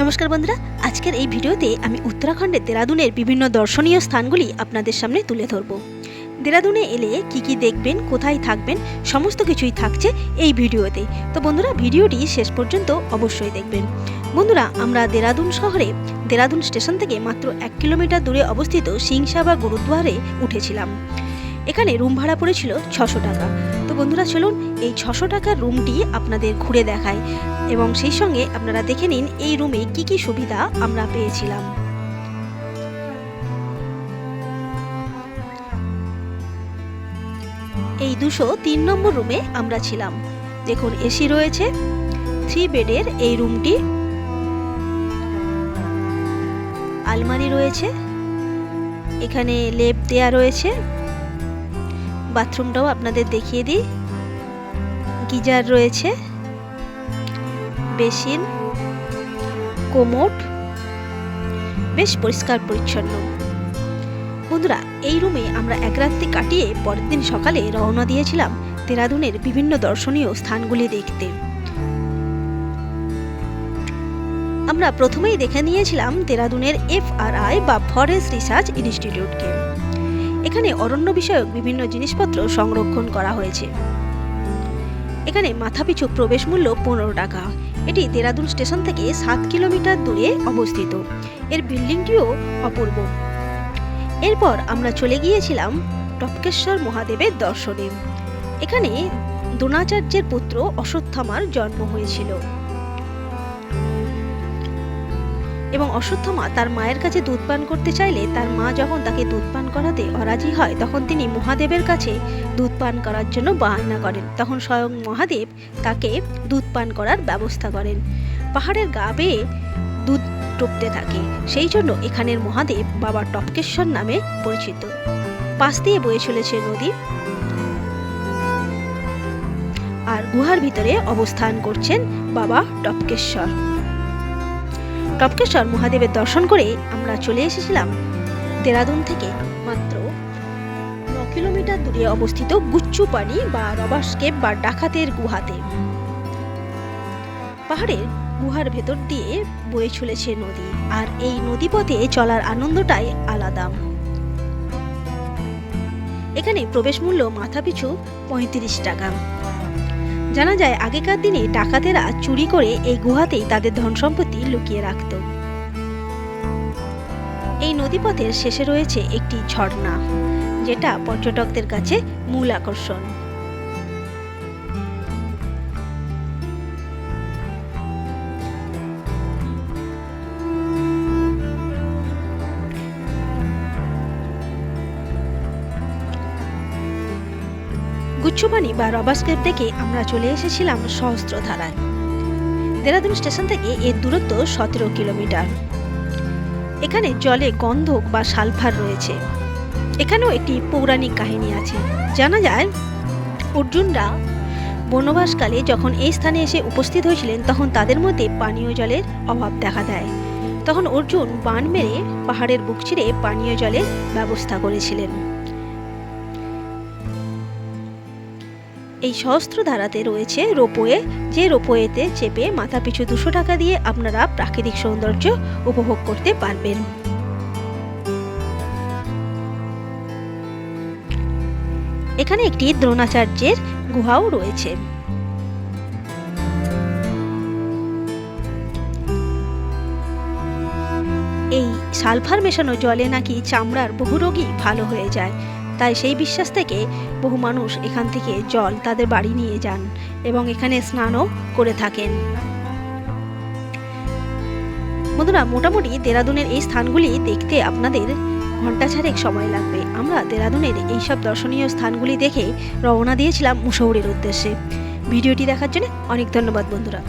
নমস্কার বন্ধুরা, আজকের এই ভিডিওতে আমি উত্তরাখণ্ডের দেরাদুনের বিভিন্ন দর্শনীয় স্থানগুলি আপনাদের সামনে তুলে ধরব। দেরাদুনে এলে কি কি দেখবেন, কোথায় থাকবেন, সমস্ত কিছুই থাকছে এই ভিডিওতে। তো বন্ধুরা, ভিডিওটি শেষ পর্যন্ত অবশ্যই দেখবেন। বন্ধুরা, আমরা দেরাদুন শহরে দেরাদুন স্টেশন থেকে মাত্র এক কিলোমিটার দূরে অবস্থিত সিংসাবা গুরুদ্বারে উঠেছিলাম। এখানে রুম ভাড়া পড়েছিল ছশো টাকা। বন্ধুরা, চলুন এই ছশো টাকার রুমটি আপনাদের ঘুরে দেখায় এবং সেই সঙ্গে আপনারা দেখে নিন, এই রুমে কি কি সুবিধা আমরা পেয়েছিলাম। এই দুশো তিন নম্বর রুমে আমরা ছিলাম। দেখুন, এসি রয়েছে, থ্রি বেডের এই রুমটি। আলমারি রয়েছে, এখানে লেপ দেয়া রয়েছে। বাথরুমটাও আপনাদের দেখিয়ে দিই। গিজার রয়েছে, বেসিন, কোমোট, বেশ পরিষ্কার পরিচ্ছন্ন। বন্ধুরা, এই রুমে আমরা এক রাত্রি কাটিয়ে পরের দিন সকালে রওনা দিয়েছিলাম দেরাদুনের বিভিন্ন দর্শনীয় স্থানগুলি দেখতে। আমরা প্রথমেই দেখে নিয়েছিলাম দেরাদুনের এফআরআই বা ফরেস্ট রিসার্চ ইনস্টিটিউটকে। এখানে অরণ্য বিষয়ক বিভিন্ন জিনিসপত্র সংরক্ষণ করা হয়েছে। এখানে মাথাপিছু প্রবেশ মূল্য পনেরো টাকা। এটি দেরাদুন স্টেশন থেকে সাত কিলোমিটার দূরে অবস্থিত। এর বিল্ডিংটিও অপূর্ব। এরপর আমরা চলে গিয়েছিলাম টপকেশ্বর মহাদেবের দর্শনে। এখানে দ্রোণাচার্যের পুত্র অশ্বত্থামার জন্ম হয়েছিল। এবং অশ্বত্থমা তার মায়ের কাছে দুধ পান করতে চাইলে তার মা যখন তাকে দুধ পান করাতে অরাজি হয়, তখন তিনি মহাদেবের কাছে দুধ পান করার জন্য বাহানা করেন। তখন স্বয়ং মহাদেব তাকে দুধ পান করার ব্যবস্থা করেন। পাহাড়ের গা বেয়ে দুধ টপতে থাকে। সেই জন্য এখানের মহাদেব বাবা টপকেশ্বর নামে পরিচিত। পাশ দিয়ে বয়ে চলেছে নদী। আর গুহার ভিতরে অবস্থান করছেন বাবা টপকেশ্বর। টপকেশ্বর মহাদেবের দর্শন করে আমরা চলে এসেছিলাম দেরাদুন থেকে মাত্র ন কিলোমিটার দূরে অবস্থিত গুচ্ছু পানি বা রবার্স কেপ বা ডাকাতের গুহাতে। পাহাড়ের গুহার ভেতর দিয়ে বয়ে চলেছে নদী আর এই নদীপথে চলার আনন্দটাই আলাদা। এখানে প্রবেশ মূল্য মাথাপিছু পঁয়ত্রিশ টাকা। জানা যায়, আগেকার দিনে ডাকাতেরা চুরি করে এই গুহাতেই তাদের ধন সম্পত্তি লুকিয়ে রাখত। এই নদীপথের শেষে রয়েছে একটি ঝর্ণা, যেটা পর্যটকদের কাছে মূল আকর্ষণ। গুচ্ছপানি বা রবাস্কেপ থেকে আমরা চলে এসেছিলাম সহস্রধারায় দেরাদুন স্টেশন থেকে এর দূরত্ব সতেরো কিলোমিটার। এখানে জলে গন্ধক বা সালফার রয়েছে। এখানেও একটি পৌরাণিক কাহিনী আছে। জানা যায়, অর্জুনরা বনবাসকালে যখন এই স্থানে এসে উপস্থিত হয়েছিলেন, তখন তাদের মধ্যে পানীয় জলের অভাব দেখা দেয়। তখন অর্জুন বান মেরে পাহাড়ের বুক চিরে পানীয় জলের ব্যবস্থা করেছিলেন। এই সহস্রধারাতে রয়েছে রোপওয়ে, যে রোপওয়েতে চেপে মাথা পিছু দুশো টাকা দিয়ে আপনারা প্রাকৃতিক সৌন্দর্য উপভোগ করতে পারবেন। এখানে একটি দ্রোণাচার্যের গুহাও রয়েছে। এই সালফার মেশানো জলে নাকি চামড়ার বহু রোগী ভালো হয়ে যায়। তাই সেই বিশ্বাস থেকে বহু মানুষ এখান থেকে জল তাদের বাড়ি নিয়ে যান এবং এখানে স্নানও করে থাকেন। বন্ধুরা, মোটামুটি দেরাদুনের এই স্থানগুলি দেখতে আপনাদের ঘণ্টা ছাড়েক সময় লাগবে। আমরা দেরাদুনের এইসব দর্শনীয় স্থানগুলি দেখে রওনা দিয়েছিলাম মুসৌরির উদ্দেশ্যে। ভিডিওটি দেখার জন্য অনেক ধন্যবাদ বন্ধুরা।